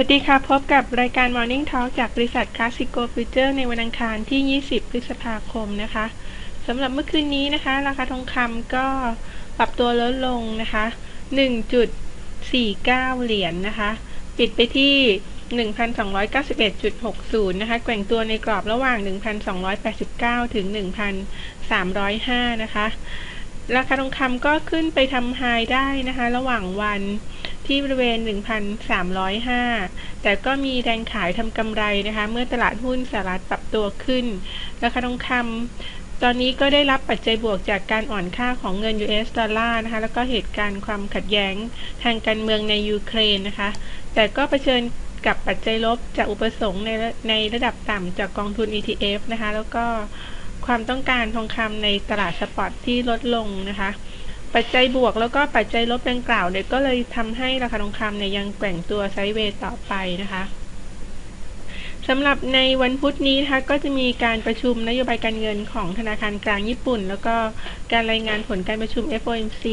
สวัสดีค่ะ พบกับรายการ Morning Talk จากบริษัท Classico Future ในวันอังคารที่ 20 พฤษภาคมนะคะสำหรับเมื่อคืนนี้นะคะ ราคาทองคำก็ปรับตัวลดลงนะคะ 1.49 เหรียญนนะคะ ปิดไปที่ 1,291.60 นะคะ แกว่งตัวในกรอบระหว่าง 1,289 ถึง 1,305 นะคะ ราคาทองคำก็ขึ้นไปทำไฮได้นะคะ ระหว่างวันที่บริเวณ 1,305 แต่ก็มีแรงขายทำกำไรนะคะ เมื่อตลาดหุ้นสหรัฐปรับตัวขึ้น ราคาทองคำตอนนี้ก็ได้รับปัจจัยบวกจากการอ่อนค่าของเงิน US ดอลลาร์นะคะ แล้วก็เหตุการณ์ความขัดแย้งทางการเมืองในยูเครนนะคะ แต่ก็เผชิญกับปัจจัยลบจากอุปสงค์ในในระดับต่ำจากกองทุน ETF นะคะ แล้วก็ ความต้องการทองคำในตลาดสปอตที่ลดลงนะคะ ปัจจัยบวกแล้วก็ปัจจัยลบดังกล่าวเนี่ยก็เลยทำให้ราคาทองคำเนี่ยยังแกว่งตัวไซด์เวย์ต่อไปนะคะ สำหรับในวันพุธนี้นะคะก็จะมีการประชุมนโยบายการเงินของธนาคารกลางญี่ปุ่น แล้วก็การรายงานผลการประชุม FOMC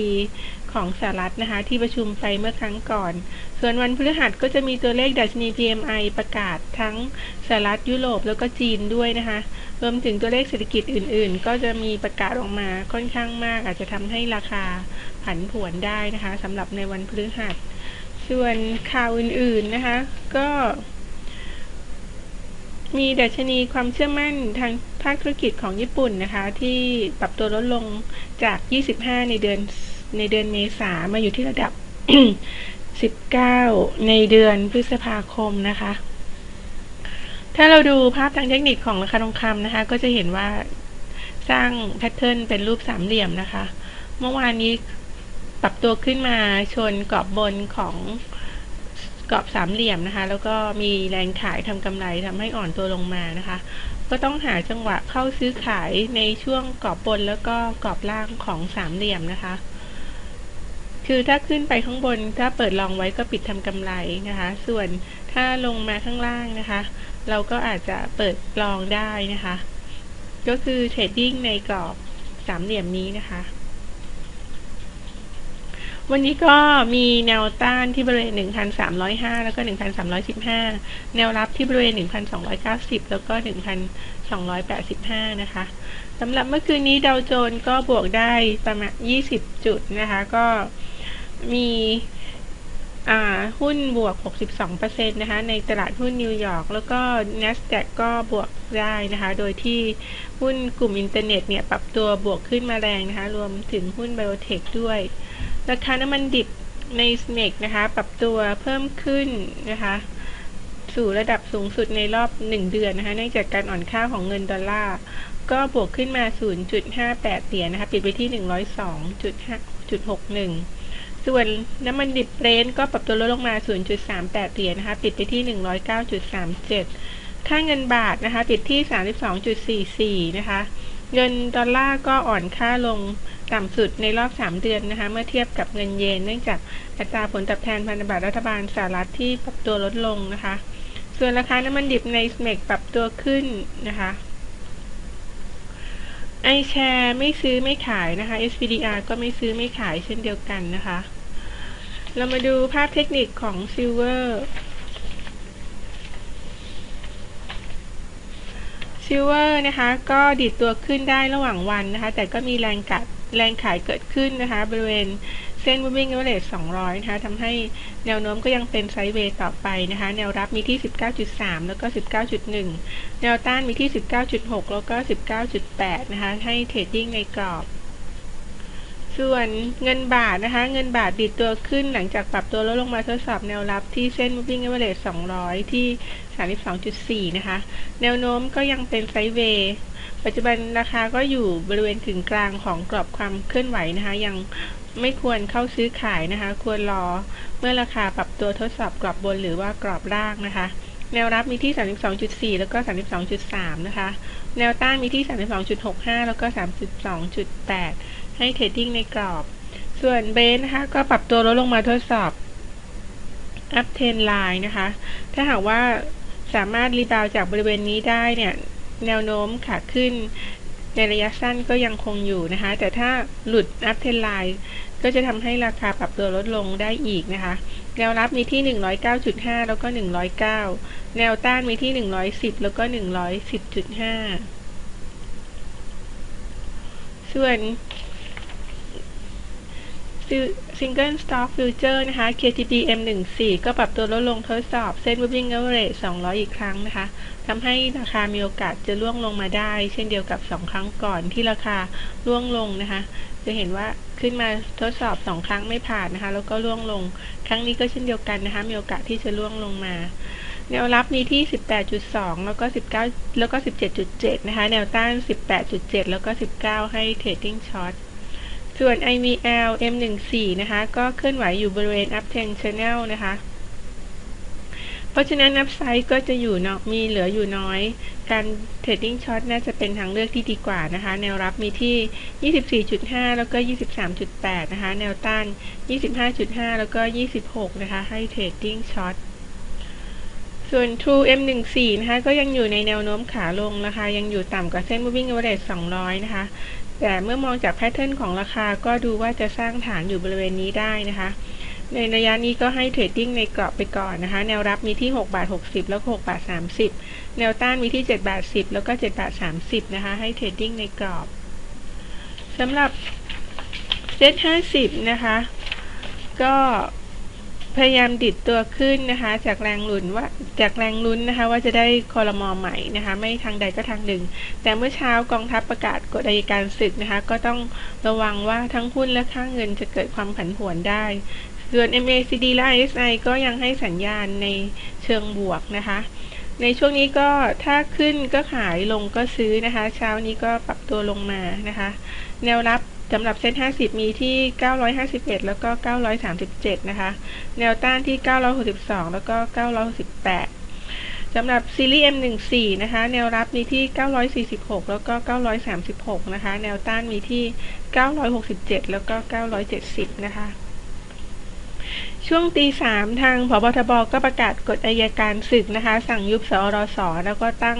ของสหรัฐนะคะที่ประชุมไปเมื่อครั้งก่อน ส่วนวันพฤหัสก็จะมีตัวเลขดัชนี PMI ประกาศทั้งสหรัฐยุโรปแล้วก็จีนด้วยนะคะรวมถึงตัวเลขเศรษฐกิจอื่น ๆ ก็จะมีประกาศออกมาค่อนข้างมาก อาจจะทำให้ราคาผันผวนได้นะคะสำหรับในวันพฤหัส ส่วนข่าวอื่น ๆ นะคะ ก็ มีดัชนีความเชื่อมั่นทางภาคธุรกิจของญี่ปุ่นนะคะ ที่ปรับตัวลดลงจาก 25 ในเดือนในเดือนเมษามาอยู่ที่ระดับ 19 ในเดือนพฤษภาคมนะคะ ถ้าเราดูภาพทางเทคนิคของราคาทองคำนะคะ ก็จะเห็นว่าสร้างแพทเทิร์นเป็นรูปสามเหลี่ยมนะคะ เมื่อวานนี้ปรับตัวขึ้นมาชนกรอบบนของ กรอบสามเหลี่ยมนะคะ แล้วก็มีแรงขายทำกำไรทำให้อ่อนตัวลงมานะคะ ก็ต้องหาจังหวะเข้าซื้อขายในช่วงกรอบบนแล้วก็กรอบล่างของสามเหลี่ยมนะคะ คือถ้าขึ้นไปข้างบนถ้าเปิดลองไว้ก็ปิดทำกำไรนะคะ ส่วนถ้าลงมาข้างล่างนะคะ เราก็อาจจะเปิดลองได้นะคะ ก็คือเทรดดิ้งในกรอบสามเหลี่ยมนี้นะคะ วันนี้ก็มีแนวต้านที่บริเวณ 1,305 แล้วก็ 1,315 แนวรับที่บริเวณ 1,290 แล้วก็ 1,285 นะคะสำหรับเมื่อคืนนี้ดาวโจนก็บวกได้ประมาณ 20 จุดนะคะ ก็มีหุ้นบวก 62%นะคะ ในตลาดหุ้นนิวยอร์ก แล้วก็ NASDAQ ก็บวกได้นะคะ โดยที่หุ้นกลุ่มอินเทอร์เน็ตเนี่ย ปรับตัวบวกขึ้นมาแรงนะคะ รวมถึงหุ้นไบโอเทคด้วย ราคาน้ำมันดิบในสเมกนะคะ ปรับตัวเพิ่มขึ้นนะคะ สู่ระดับสูงสุดในรอบ 1 เดือนนะคะเนื่องจากการอ่อนค่าของเงินดอลลาร์ก็บวกขึ้นมา 0.58 เหรียญนะคะ ปิดไปที่ 102.61 ส่วนน้ำมันดิบเบรนก็ปรับตัวลดลงมา 0.38 เหรียญนะคะ ปิดไปที่ 109.37 ค่าเงินบาทนะคะ ปิดที่ 32.44 นะคะ เงินดอลลาร์ก็อ่อนค่าลงต่ำสุดในรอบ 3 เดือนนะคะเมื่อเทียบกับเงินเยน เนื่องจากอัตราผลตอบแทนพันธบัตรรัฐบาลสหรัฐที่ปรับตัวลดลงนะคะ ส่วนราคาน้ำมันดิบในสเมกปรับตัวขึ้นนะคะไอแชร์ไม่ซื้อไม่ขายนะคะ SPDR ก็ไม่ซื้อไม่ขายเช่นเดียวกันนะคะ เรามาดูภาพเทคนิคของซิลเวอร์ ซิลเวอร์นะคะก็ดิดตัวขึ้นได้ระหว่างวันนะคะ แต่ก็มีแรงกัดแรงขายเกิดขึ้นนะคะ บริเวณเส้น moving average 200 นะคะทำให้แนวโน้มก็ยังเป็นไซด์เวย์ต่อไปนะคะ แนวรับมีที่ 19.3 แล้วก็ 19.1 แนวต้านมีที่ 19.6 แล้วก็ 19.8 นะคะ ให้เทรดดิ้งในกรอบ ส่วนเงินบาทนะคะ เงินบาทดิดตัวขึ้นหลังจากปรับตัวลดลงมาทดสอบแนวรับที่เส้น moving average 200 ที่ 32.4 นะคะ แนวโน้มก็ยังเป็นไซด์เวย์ปัจจุบันราคาก็อยู่บริเวณถึงกลางของกรอบความเคลื่อนไหวนะคะ ยังไม่ควรเข้าซื้อขายนะคะ ควรรอเมื่อราคาปรับตัวทดสอบกรอบบนหรือว่ากรอบล่างนะคะ แนวรับมีที่ 32.4 แล้วก็ 32.3 นะคะ แนวต้านมีที่ 32.65 แล้วก็ 32.8 ให้เทรดดิ้งในกรอบ ส่วนเบนนะคะ ก็ปรับตัวลดลงมาทดสอบอัพเทนไลน์นะคะ ถ้าหากว่าสามารถรีบาวจากบริเวณนี้ได้เนี่ย แนวโน้มขาขึ้นในระยะสั้นก็ยังคงอยู่นะคะ แต่ถ้าหลุดอัพเทนไลน์ก็จะทำให้ราคาปรับตัวลดลงได้อีกนะคะ แนวรับมีที่ 109.5 แล้วก็ 109 แนวต้านมีที่ 110 แล้วก็ 110.5 ส่วน Single Stock Future นะคะ KTP M14 ก็ปรับตัวลดลงทดสอบเส้น Moving Average 200 อีกครั้งนะคะทำให้ราคามีโอกาสจะล่วงลงมาได้ เช่นเดียวกับ 2 ครั้งก่อนที่ราคาล่วงลงนะคะ จะเห็นว่าขึ้นมาทดสอบ 2 ครั้งไม่ผ่านนะคะ แล้วก็ล่วงลง ครั้งนี้ก็เช่นเดียวกันนะคะ มีโอกาสที่จะล่วงลงมา แนวรับมีที่ 18.2 แล้วก็ 19 แล้วก็ 17.7 นะคะ แนวต้าน 18.7 แล้วก็ 19 ให้ Trading Short ส่วน IVL M14 นะคะก็เคลื่อนไหวอยู่บริเวณ Uptrend Channel นะคะ เพราะฉะนั้นนับไซด์ก็จะอยู่เนาะมีเหลืออยู่น้อย การเทรดดิ้งช็อตน่าจะเป็นทางเลือกที่ดีกว่านะคะ แนวรับมีที่ 24.5 แล้วก็ 23.8 นะคะ แนวต้าน 25.5 แล้วก็ 26 นะคะ ให้เทรดดิ้งช็อต ส่วน True M14 นะคะก็ยังอยู่ในแนวโน้มขาลงราคายังอยู่ต่ำกว่าเส้น Moving Average 200 นะคะ แต่เมื่อมองจากแพทเทิร์นของราคาก็ดูว่าจะสร้างฐานอยู่บริเวณนี้ได้นะคะ ในระยะนี้ก็ให้เทรดดิ้งในกรอบไปก่อนนะคะ แนวรับมีที่ 6 บาท 60 แล้ว6บาท 30 แนวต้านมีที่ 7 บาท 10 แล้วก็ 7 บาท 30 นะคะ ให้เทรดดิ้งในกรอบสำหรับเซ็ต50 นะคะ ก็ พยายามดิดตัวขึ้นนะคะ จากแรงลุ้นว่าจากแรงลุ้นนะคะ ว่าจะได้คอรมอใหม่นะคะ ไม่ทางใดก็ทางหนึ่ง แต่เมื่อเช้ากองทัพประกาศกฎอัยการศึกนะคะ ก็ต้องระวังว่าทั้งหุ้นและค่างเงินจะเกิดความผันผวนได้ ส่วน MACD และ ISI ก็ยังให้สัญญาณในเชิงบวกนะคะ ในช่วงนี้ก็ถ้าขึ้นก็ขายลงก็ซื้อนะคะ เช้านี้ก็ปรับตัวลงมานะคะ แนวรับ สำหรับเซ็ต50 มีที่ 951 แล้วก็ 937 นะคะ แนวต้านที่ 962 แล้วก็ 968สำหรับซีรีส์ M14 นะคะ แนวรับมีที่ 946 แล้วก็ 936 นะคะ แนวต้านมีที่ 967 แล้วก็ 970 นะคะ ช่วงตีสามทางพบทบก็ประกาศกฎอายการศึกนะคะ สั่งยุบสอรสแล้วก็ตั้ง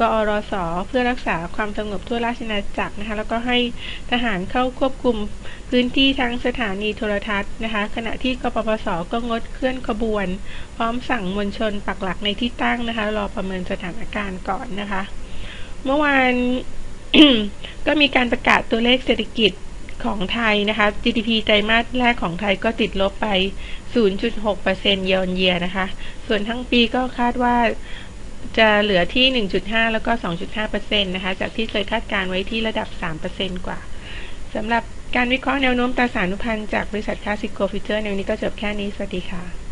กอรสเพื่อรักษาความสงบทั่วราชอาจักรนะคะแล้วก็ให้ทหารเข้าควบคุมพื้นที่ทั้งสถานีโทรทัศน์นะคะ ขณะที่กปปสก็งดเคลื่อนขบวน พร้อมสั่งมวลชนปักหลักในที่ตั้งนะคะ รอประเมินสถานการณ์ก่อนนะคะ เมื่อวานก็มีการประกาศตัวเลขเศรษฐกิจ ของไทยนะคะ GDP ไตรมาสแรกของไทยก็ติดลบไป 0.6%เยนเยียนะคะ ส่วนทั้งปีก็คาดว่าจะเหลือที่ 1.5 แล้วก็ 2.5%นะคะ จากที่เคยคาดการไว้ที่ระดับ 3%กว่าสำหรับการวิเคราะห์แนวโน้มตราสารนุพันธ์จากบริษัทคาสิโกฟิเจอร์ในวันนี้ก็จบแค่นี้ สวัสดีค่ะ